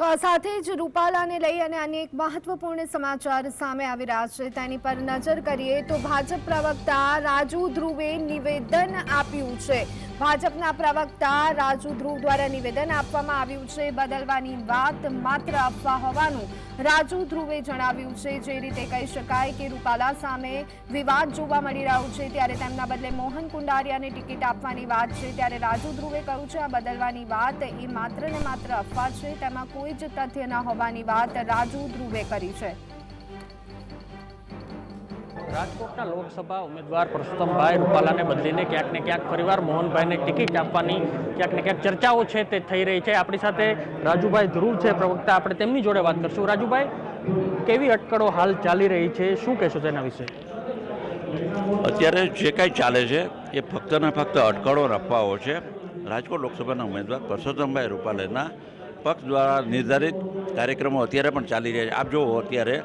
તો આ સાથે જ રૂપાલાને લઈ અને અનેક મહત્વપૂર્ણ સમાચાર સામે આવી રહ્યા છે. તેની પર નજર કરીએ તો ભાજપ પ્રવક્તા રાજુ ધ્રુવે નિવેદન આપ્યું છે. ભાજપના પ્રવક્તા રાજુ ધ્રુવ દ્વારા નિવેદન આપવામાં આવ્યું છે. બદલવાની વાત માત્ર અફવા હોવાનું રાજુ ધ્રુવે જણાવ્યું છે. જે રીતે કહી શકાય કે રૂપાલા સામે વિવાદ જોવા મળી રહ્યો છે. ત્યારે તેમના બદલે મોહન કુંડારિયાને ટિકિટ આપવાની વાત છે. ત્યારે રાજુ ધ્રુવે કહ્યું છે, આ બદલવાની વાત એ માત્ર ને માત્ર અફવા છે. તેમાં કોઈ જ તથ્ય ન હોવાની વાત રાજુ ધ્રુવે કરી છે. રાજકોટના લોકસભા ઉમેદવાર પરસોત્તમભાઈ રૂપાલાને બદલીને ક્યાંક ને ક્યાંક ફરીવાર મોહનભાઈને ટિકિટ આપવાની ક્યાંક ને ક્યાંક ચર્ચાઓ છે તે થઈ રહી છે. આપણી સાથે રાજુભાઈ ધ્રુવ છે, પ્રવક્તા. આપણે તેમની જોડે વાત કરશું. રાજુભાઈ, કેવી અટકળો હાલ ચાલી રહી છે? શું કહેશો તેના વિશે? અત્યારે જે કાંઈ ચાલે છે, એ ફક્ત ને ફક્ત અટકળો અને છે. રાજકોટ લોકસભાના ઉમેદવાર પરસોત્તમભાઈ રૂપાલેના પક્ષ દ્વારા નિર્ધારિત કાર્યક્રમો અત્યારે પણ ચાલી રહ્યા છે. આપ જુઓ અત્યારે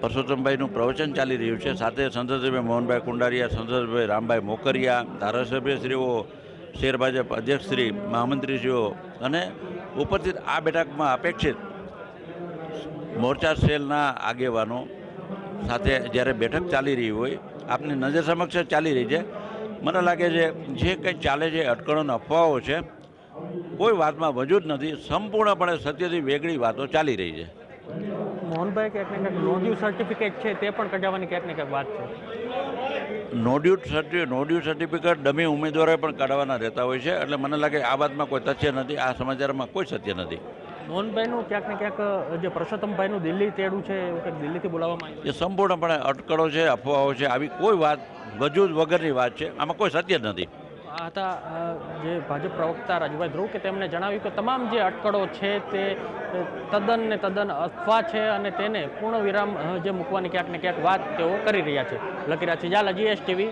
પરસોત્તમભાઈનું પ્રવચન ચાલી રહ્યું છે. સાથે સંસદસભ્ય મોહનભાઈ કુંડારિયા, સંસદસભ્ય રામભાઈ મોકરિયા, ધારાસભ્યશ્રીઓ, શેર ભાજપ અધ્યક્ષશ્રી, મહામંત્રીશ્રીઓ અને ઉપસ્થિત આ બેઠકમાં અપેક્ષિત મોરચા સેલના આગેવાનો સાથે જ્યારે બેઠક ચાલી રહી હોય, આપની નજર સમક્ષ ચાલી રહી છે. મને લાગે છે, જે કંઈ ચાલે છે, અટકળો અફવાઓ છે, કોઈ વાતમાં વજૂદ નથી. સંપૂર્ણપણે સત્યથી વેગળી વાતો ચાલી રહી છે. મોહનભાઈ ક્યાંક ને ક્યાંક નોંધ્યું સર્ટિફિકેટ છે તે પણ કઢાવવાની ક્યાંક ને ક્યાંક વાત છે? No due certi no due certificate dummy ઉમેદવારોએ પણ કાઢવાના રહેતા હોય છે. એટલે મને લાગે આ વાતમાં કોઈ તથ્ય નથી આ સમાચારમાં કોઈ સત્ય નથી. મોહનભાઈનું ક્યાંક ને ક્યાંક જે પરસોત્તમભાઈનું દિલ્હી તેડું છે દિલ્હીથી બોલાવવામાં આવ્યું એ સંપૂર્ણપણે અટકળો છે અફવાઓ છે આવી કોઈ વાત વજૂદ વગરની વાત છે. આમાં કોઈ સત્ય જ નથી. આ હતા જે ભાજપ પ્રવક્તા રાજુભાઈ ધ્રુવ કે તેમણે જણાવ્યું કે તમામ જે અટકળો છે તે તદ્દન ને તદ્દન અફવા છે અને તેને પૂર્ણ વિરામ જે મૂકવાની ક્યાંક ને ક્યાંક વાત તેઓ કરી રહ્યા છે. લકી રહ્યા છે એસ જીએસટીવી